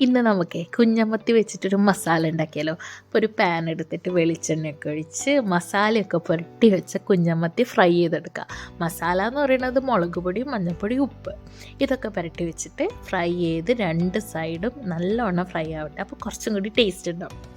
ഇന്ന് നമുക്ക് കുഞ്ഞമ്മത്തി വെച്ചിട്ടൊരു മസാല ഉണ്ടാക്കിയാലോ? അപ്പോൾ ഒരു പാൻ എടുത്തിട്ട് വെളിച്ചെണ്ണയൊക്കെ ഒഴിച്ച് മസാലയൊക്കെ പുരട്ടി വെച്ച കുഞ്ഞമ്മത്തി ഫ്രൈ ചെയ്തെടുക്കുക മസാല എന്ന് പറയുന്നത് മുളക് പൊടി മഞ്ഞൾപ്പൊടി ഉപ്പ്. ഇതൊക്കെ പുരട്ടി വെച്ചിട്ട് ഫ്രൈ ചെയ്ത് രണ്ട് സൈഡും നല്ലോണം ഫ്രൈ ആവട്ടെ. അപ്പോൾ കുറച്ചും കൂടി ടേസ്റ്റ് ഉണ്ടാവും.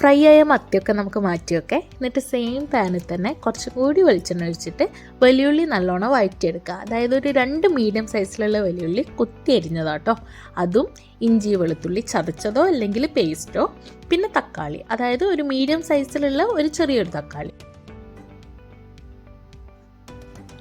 ഫ്രൈ ആയ മത്തിയൊക്കെ നമുക്ക് മാറ്റി വെക്കാം എന്നിട്ട് സെയിം പാനിൽ തന്നെ കുറച്ചും കൂടി വെളിച്ചെണ്ണ ഒഴിച്ചിട്ട് വലിയുള്ളി നല്ലോണം വഴറ്റിയെടുക്കുക. അതായത് ഒരു രണ്ട് മീഡിയം സൈസിലുള്ള വലിയുള്ളി കുത്തി അരിഞ്ഞതാട്ടോ അതും ഇഞ്ചി വെളുത്തുള്ളി ചതച്ചതോ അല്ലെങ്കിൽ പേസ്റ്റോ പിന്നെ തക്കാളി. അതായത് ഒരു മീഡിയം സൈസിലുള്ള ഒരു ചെറിയൊരു തക്കാളി.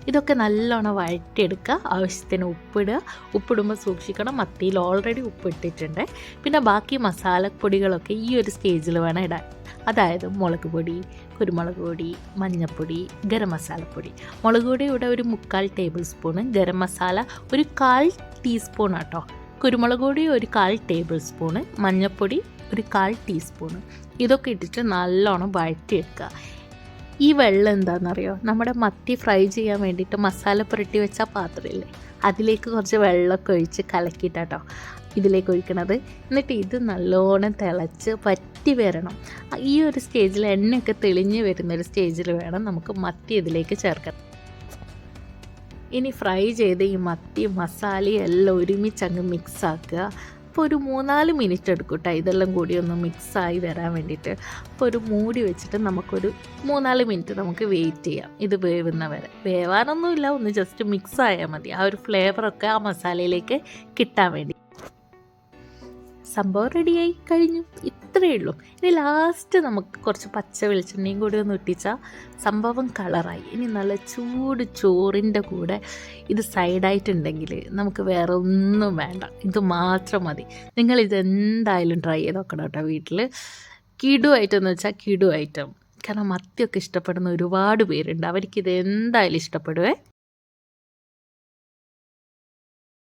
ഇതൊക്കെ നല്ലോണം വഴറ്റിയെടുക്കുക. ആവശ്യത്തിന് ഉപ്പിടുക. ഉപ്പിടുമ്പോൾ സൂക്ഷിക്കണം. മത്തിയിൽ ഓൾറെഡി ഉപ്പിട്ടിട്ടുണ്ട്. പിന്നെ ബാക്കി മസാലപ്പൊടികളൊക്കെ ഈ ഒരു സ്റ്റേജിൽ വേണം ഇടാൻ. അതായത് മുളക് പൊടി കുരുമുളക് പൊടി മഞ്ഞൾപ്പൊടി ഗരം മസാലപ്പൊടി മുളക് പൊടി ഇവിടെ ഒരു മുക്കാൽ ടേബിൾ സ്പൂണ് ഗരം മസാല ഒരു കാൽ ടീസ്പൂൺ ആട്ടോ. കുരുമുളക് പൊടി ഒരു കാൽ ടേബിൾ സ്പൂണ് മഞ്ഞൾപ്പൊടി ഒരു കാൽ ടീസ്പൂണ് ഇതൊക്കെ ഇട്ടിട്ട് നല്ലോണം വഴറ്റിയെടുക്കുക. ഈ വെള്ളം എന്താണെന്നറിയോ? നമ്മുടെ മത്തി ഫ്രൈ ചെയ്യാൻ വേണ്ടിയിട്ട് മസാല പുരട്ടി വെച്ച പാത്രമില്ലേ അതിലേക്ക് കുറച്ച് വെള്ളമൊക്കെ ഒഴിച്ച് കലക്കിയിട്ടാട്ടോ ഇതിലേക്ക് ഒഴിക്കണത്. എന്നിട്ട് ഇത് നല്ലോണം തിളച്ച് പറ്റി വരണം. ഈ ഒരു സ്റ്റേജിൽ എണ്ണയൊക്കെ തെളിഞ്ഞ് വരുന്ന ഒരു സ്റ്റേജിൽ വേണം നമുക്ക് മത്തി ഇതിലേക്ക് ചേർക്കാൻ. ഇനി ഫ്രൈ ചെയ്ത് ഈ മത്തി മസാലയും എല്ലാം ഒരുമിച്ച് അങ്ങ് മിക്സ് ആക്കുക. അപ്പോൾ ഒരു മൂന്നാൽ മിനിറ്റ് എടുക്കും കേട്ടോ ഇതെല്ലാം കൂടി ഒന്ന് മിക്സായി വരാൻ വേണ്ടിയിട്ട്. അപ്പോൾ ഒരു മൂടി വെച്ചിട്ട് നമുക്കൊരു മൂന്നാൽ മിനിറ്റ് നമുക്ക് വെയിറ്റ് ചെയ്യാം. ഇത് വേവുന്ന വരെ. വേവാനൊന്നുമില്ല ഒന്ന് ജസ്റ്റ് മിക്സ് ആയാൽ മതി. ആ ഒരു ഫ്ലേവറൊക്കെ ആ മസാലയിലേക്ക് കിട്ടാൻ വേണ്ടി. സംഭവം റെഡിയായി കഴിഞ്ഞു. ഇത്രയേ ഉള്ളൂ. ഇനി ലാസ്റ്റ് നമുക്ക് കുറച്ച് പച്ച വെളിച്ചെണ്ണയും കൂടി ഒന്ന് ഇട്ടിച്ചാൽ സംഭവം കളറായി ഇനി നല്ല ചൂട് ചോറിന്റെ കൂടെ ഇത് സൈഡായിട്ടുണ്ടെങ്കിൽ നമുക്ക് വേറെ ഒന്നും വേണ്ട. ഇത് മാത്രം മതി. നിങ്ങൾ ഇതെന്തായാലും ട്രൈ ചെയ്ത് നോക്കണം കേട്ടോ വീട്ടിൽ കിടു ഐറ്റം എന്ന് വെച്ചാൽ കിടു ഐറ്റം കാരണം മത്തിയൊക്കെ ഇഷ്ടപ്പെടുന്ന ഒരുപാട് പേരുണ്ട്. അവർക്ക് ഇത് എന്തായാലും ഇഷ്ടപ്പെടുവേ.